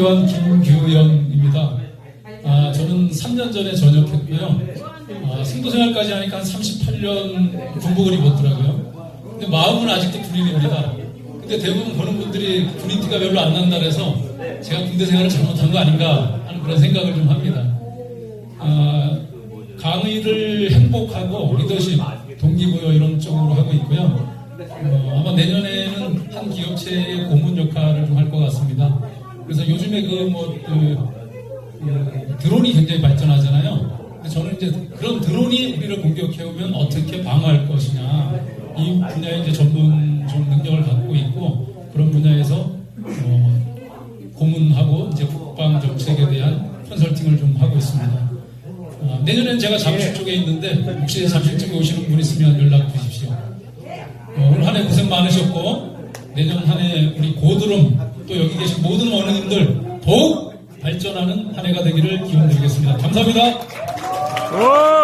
의원 김규영입니다. 아, 저는 3년 전에 전역했고요. 아, 승도생활까지 하니까 한 38년 군복을 입었더라고요. 근데 마음은 아직도 군인입니다. 근데 대부분 보는 분들이 군인 티가 별로 안 난다 그래서 제가 군대 생활을 잘못한 거 아닌가 하는 그런 생각을 좀 합니다. 아, 강의를 행복하고 리더십, 동기부여 이런 쪽으로 하고 있고요. 어, 아마 내년에는 한 기업체의 고문 역할을 좀 할 것 같습니다. 그래서 요즘에 그뭐 그, 드론이 굉장히 발전하잖아요. 저는 이제 그런 드론이 우리를 공격해 오면 어떻게 방어할 것이냐 이 분야에 이제 전문 좀 능력을 갖고 있고 그런 분야에서 어, 고문하고 이제 국방 정책에 대한 컨설팅을 좀 하고 있습니다. 어, 내년엔 제가 잠실 쪽에 있는데 혹시 잠실 쪽에 오시는 분 있으면 연락 주십시오. 어, 오늘 한 해 고생 많으셨고 내년 한 해 우리 고드름 또 여기 계신 모든 어른님들 더욱 발전하는 한 해가 되기를 기원드리겠습니다. 감사합니다. 오!